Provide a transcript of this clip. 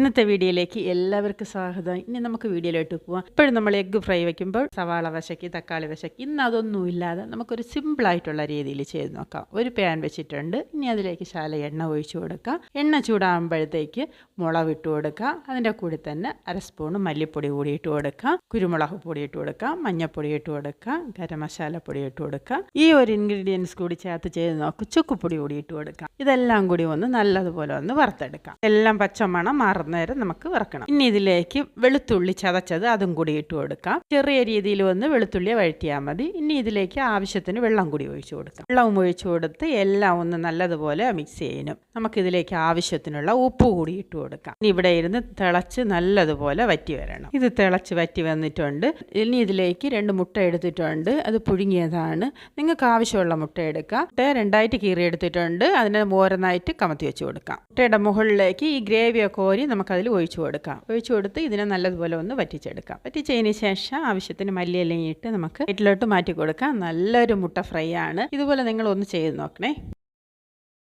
ഇന്നത്തെ വീഡിയോയിലേക്ക് എല്ലാവർക്കും സ്വാഗതം. ഇനി നമുക്ക് വീഡിയോയിലോട്ട് പോവാം. ഇപ്പോഴും നമ്മൾ എഗ്ഗ് ഫ്രൈ വെക്കുമ്പോൾ സവാള വശക്കി തക്കാളി വശക്കി ഇന്ന് അതൊന്നും ഇല്ലാതെ നമുക്കൊരു സിമ്പിളായിട്ടുള്ള രീതിയിൽ ചെയ്ത് നോക്കാം. ഒരു പാൻ വെച്ചിട്ടുണ്ട്. ഇനി അതിലേക്ക് ശാല എണ്ണ ഒഴിച്ചു കൊടുക്കാം. എണ്ണ ചൂടാകുമ്പോഴത്തേക്ക് മുളക് ഇട്ട് കൊടുക്കാം. അതിന്റെ കൂടെ തന്നെ അര സ്പൂൺ മല്ലിപ്പൊടി കൂടി ഇട്ട് കൊടുക്കാം. കുരുമുളക് പൊടി ഇട്ട് കൊടുക്കാം. മഞ്ഞൾപ്പൊടി ഇട്ട് കൊടുക്കാം. ഗരം മസാല പൊടി ഇട്ട് കൊടുക്കാം. ഈ ഒരു ഇൻഗ്രീഡിയൻസ് കൂടി ചേർത്ത് ചെയ്ത് നോക്കാം. ചുക്കുപ്പൊടി കൂടി ഇട്ട് കൊടുക്കാം. ഇതെല്ലാം കൂടി ഒന്ന് നല്ലതുപോലെ ഒന്ന് വറുത്തെടുക്കാം. എല്ലാം പച്ചമണം മാറുന്നേരം നമുക്ക് വറക്കണം. ഇനി ഇതിലേക്ക് വെളുത്തുള്ളി ചതച്ചത് അതും കൂടി ഇട്ട് കൊടുക്കാം. ചെറിയ രീതിയിൽ വന്ന് വെളുത്തുള്ളി വഴറ്റിയാൽ മതി. ഇനി ഇതിലേക്ക് ആവശ്യത്തിന് വെള്ളം കൂടി ഒഴിച്ചു കൊടുക്കാം. വെള്ളവും ഒഴിച്ചു കൊടുത്ത് എല്ലാം ഒന്ന് നല്ലതുപോലെ മിക്സ് ചെയ്യണം. നമുക്കിതിലേക്ക് ആവശ്യത്തിനുള്ള ഉപ്പ് കൂടി ഇട്ട് കൊടുക്കാം. ഇനി ഇവിടെ ഇരുന്ന് തിളച്ച് നല്ലതുപോലെ വറ്റി വരണം. ഇത് തിളച്ച് വറ്റി വന്നിട്ടുണ്ട്. ഇനി ഇതിലേക്ക് രണ്ട് മുട്ട എടുത്തിട്ടുണ്ട്. അത് പുഴുങ്ങിയതാണ്. നിങ്ങൾക്ക് ആവശ്യമുള്ള മുട്ട എടുക്കാം. മുട്ട രണ്ടായിട്ട് കീറി എടുത്തിട്ടുണ്ട്. അതിനെ ഓരോന്നായിട്ട് കമത്തി വെച്ച് കൊടുക്കാം. മുട്ടയുടെ മുകളിലേക്ക് ഈ ഗ്രേവിയൊക്കെ കോരി നമുക്കതിൽ ഒഴിച്ചു കൊടുക്കാം. ഒഴിച്ചു കൊടുത്ത് ഇതിനെ നല്ലതുപോലെ ഒന്ന് വറ്റിച്ചെടുക്കാം. വറ്റിച്ചതിന് ശേഷം ആവശ്യത്തിന് മല്ലിയിലയും ഇട്ട് നമുക്ക് വീട്ടിലോട്ട് മാറ്റി കൊടുക്കാം. നല്ലൊരു മുട്ട ഫ്രൈ ആണ്. ഇതുപോലെ നിങ്ങൾ ഒന്ന് ചെയ്ത് നോക്കണേ.